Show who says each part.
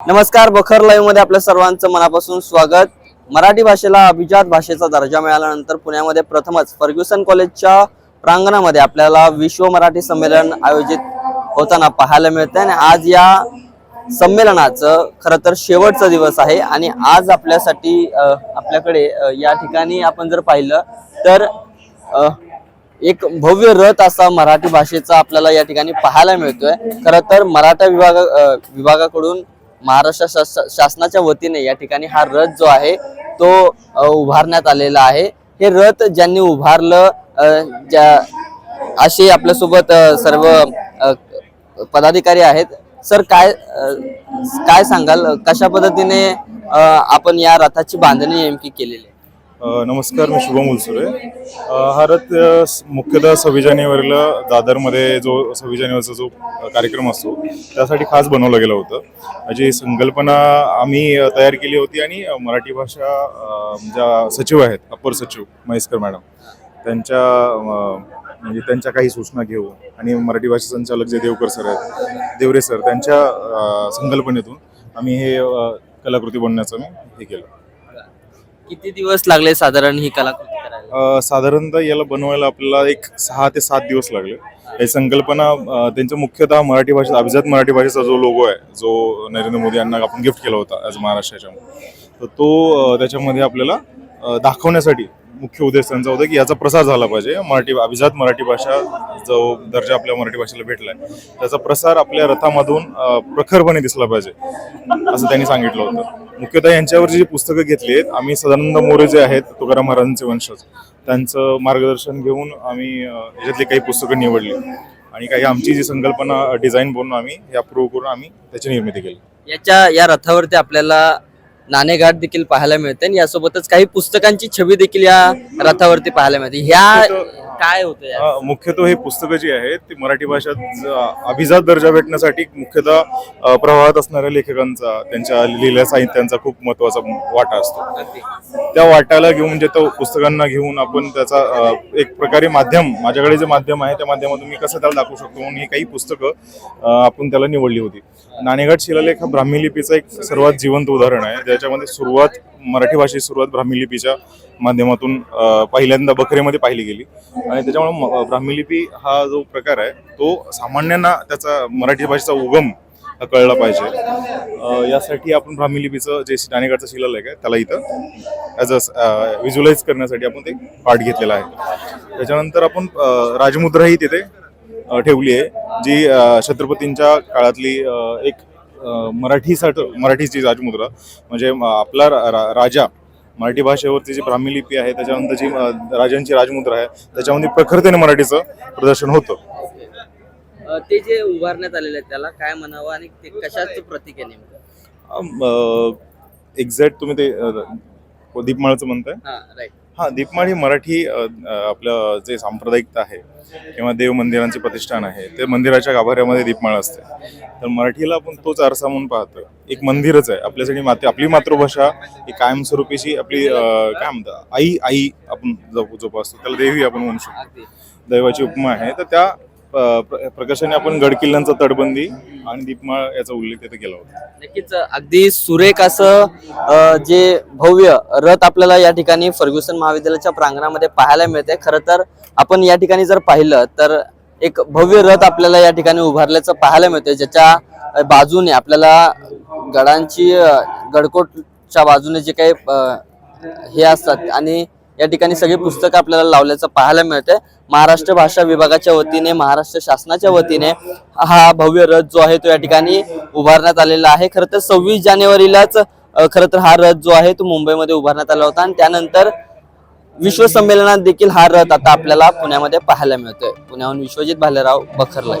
Speaker 1: नमस्कार बखर लाईव्हमध्ये आपल्या सर्वांचं मनापासून स्वागत. मराठी भाषेला अभिजात भाषेचा दर्जा मिळाल्यानंतर पुण्यामध्ये प्रथमच फर्ग्युसन कॉलेजच्या प्रांगणामध्ये आपल्याला विश्व मराठी संमेलन आयोजित होताना पाहायला मिळतं आणि आज या संमेलनाचं खरं तर शेवटचा दिवस आहे. आणि आज आपल्यासाठी आपल्याकडे या ठिकाणी आपण जर पाहिलं तर एक भव्य रथ असा मराठी भाषेचा आपल्याला या ठिकाणी पाहायला मिळतोय. खरं तर मराठा विभाग विभागाकडून महाराष्ट्र शास- शासनाच्या वतीने या ठिकाणी हा रथ जो आहे तो उभारण्यात आलेला आहे. हे रथ ज्यांनी उभारलं ज्या असे आपल्यासोबत सर्व पदाधिकारी आहेत. सर काय काय सांगाल? कशा पद्धतीने आपण या रथाची बांधणी नेमकी केलेली आहे?
Speaker 2: नमस्कार मी शुभम उलसुरे. हा रथ मुख्यतः सव्वीस जानेवारीला दादरमध्ये जो सव्वीस जानेवारीचा जो कार्यक्रम असतो त्यासाठी खास बनवलं गेलं होतं. जी संकल्पना आम्ही तयार केली होती आणि मराठी भाषा ज्या सचिव आहेत अप्पर सचिव महेशकर मॅडम त्यांच्या म्हणजे त्यांच्या काही सूचना घेऊन आणि मराठी भाषा संचालक जे देवकर सर आहेत देवरे सर त्यांच्या संकल्पनेतून आम्ही हे कलाकृती बनण्याचं मी हे केलं.
Speaker 1: किती दिवस लागले साधारण ही कलाकृती करायला?
Speaker 2: अ, साधारणतः याला बनवायला आपल्याला एक सहा ते सात दिवस लागले. ही संकल्पना अ, त्यांचं मुख्यतः मराठी भाषेत अभिजात मराठी भाषेचा जो लोगो आहे जो नरेंद्र मोदी यांना आपण गिफ्ट केला होता ॲज महाराष्ट्राच्या. तर तो अ, त्याच्यामध्ये आपल्याला दाखवण्यासाठी मुख्य उद्देश त्यांचा होता की याचा प्रसार झाला पाहिजे. मराठी अभिजात मराठी भाषा जो दर्जा आपल्या मराठी भाषेला भेटला आहे त्याचा प्रसार आपल्या रथामधून प्रखरपणे दिसला पाहिजे असं त्यांनी सांगितलं होतं. मुख्यतः यांच्यावर जी पुस्तकं घेतली आहेत आम्ही सदानंद मोरे जे आहेत तुकाराम महाराजांचे वंशज त्यांचं मार्गदर्शन घेऊन आम्ही याच्यातली काही पुस्तकं निवडली. आणि काही आमची जी संकल्पना डिझाईन बनवून आम्ही या प्रूव्ह करून आम्ही त्याची निर्मिती केली.
Speaker 1: याच्या या रथावरती आपल्याला नाणेघाट देखील पाहायला मिळते आणि यासोबतच काही पुस्तकांची छबी देखील या रथावरती पाहायला मिळते. ह्या काय होतं
Speaker 2: अ, मुख्यतः हे पुस्तकं जी आहेत ती मराठी भाषा अभिजात दर्जा भेटण्यासाठी मुख्यतः अ, प्रवाहात असणाऱ्या लेखकांचा त्यांच्या लिहिलेल्या साहित्यांचा खूप महत्त्वाचा वाटा असतो. त्या वाटाला घेऊन म्हणजे तो पुस्तकांना घेऊन आपण त्याचा अ, एक प्रकारे माध्यम माझ्याकडे जे माध्यम आहे त्या माध्यमातून मी कसं त्याला दाखवू शकतो म्हणून ही काही पुस्तकं अ, आपण त्याला निवडली होती. नाणेघाट शिलालेख हा ब्राह्मी लिपीचा एक सर्वात जिवंत उदाहरण आहे ज्याच्यामध्ये सुरुवात मराठी भाषेची सुरुवात ब्राह्मी लिपीच्या माध्यमातून पहिल्यांदा बकरेमध्ये पाहिली गेली. आणि त्याच्यामुळे म- ब्राह्मी लिपी हा जो प्रकार आहे तो सामान्यांना त्याचा मराठी भाषेचा उगम कळला पाहिजे. यासाठी आपण ब्राह्मी लिपीचं जे डाणेगडचं शिलालेख आहे त्याला इथं ॲज अ व्हिज्युलाइज करण्यासाठी आपण ते पाठ घेतलेला आहे. त्याच्यानंतर आपण राजमुद्राही तिथे ठेवली आहे जी छत्रपतींच्या काळातली एक मराठीसाठी मराठीची राजमुद्रा म्हणजे आपला रा- रा- राजा मराठी भाषेवरती जी ब्राह्मी लिपी आहे त्याच्यानंतर जी राजांची राजमुद्रा आहे त्याच्यामध्ये प्रखरतेने मराठीचं प्रदर्शन होतं.
Speaker 1: ते जे उभारण्यात आलेले आहेत त्याला काय म्हणावं आणि ते कशाचं प्रतीक आहे नेमकं?
Speaker 2: एक्झॅक्ट तुम्ही ते दीपमाळाचं म्हणताय?
Speaker 1: हा राईट.
Speaker 2: हा दीपमाळ ही मराठी आपलं जे सांप्रदायिकता आहे किंवा देव मंदिरांचे प्रतिष्ठान आहे ते मंदिराच्या गाभाऱ्यामध्ये दीपमाळ असते. तर मराठीला आपण तोच आरसा म्हणून पाहतो एक मंदिरच आहे आपल्यासाठी माते आपली मातृभाषा ही कायमस्वरूपीची आपली काय म्हणतात आई आई आपण जप जोपासतो त्याला देवी आपण म्हणू शकतो. दैवाची उपमा आहे तर त्या प्रकाशाने प्र- प्रकर्षाने आपण गडकिल्ल्यांचा तटबंदी आणि दीपमाळ याचा उल्लेख तिथे केला होता.
Speaker 1: नक्कीच अगदी सुरेख असं जे भव्य रथ आपल्याला या ठिकाणी फर्ग्युसन महाविद्यालयाच्या प्रांगणामध्ये पाहायला मिळते खरं तर आपण या ठिकाणी जर पाहिलं तर एक भव्य रथ आपल्याला या ठिकाणी उभारल्याचं पाहायला मिळतं ज्याच्या बाजूने आपल्याला गडांची गडकोटच्या बाजूने जे काही हे असतात आणि या ठिकाणी सगळी पुस्तकं आपल्याला लावल्याचं पाहायला मिळते महाराष्ट्र भाषा विभागाच्या वतीने महाराष्ट्र शासनाच्या वतीने हा भव्य रथ जो आहे तो या ठिकाणी उभारण्यात आलेला आहे. खरं तर सव्वीस जानेवारीलाच खरं तर हा रथ जो आहे तो मुंबईमध्ये उभारण्यात आला होता आणि त्यानंतर विश्व संमेलनात देखील हा रथ आता आपल्याला पुण्यामध्ये पाहायला मिळतोय. पुण्याहून विश्वजित भालेराव बखरलाय.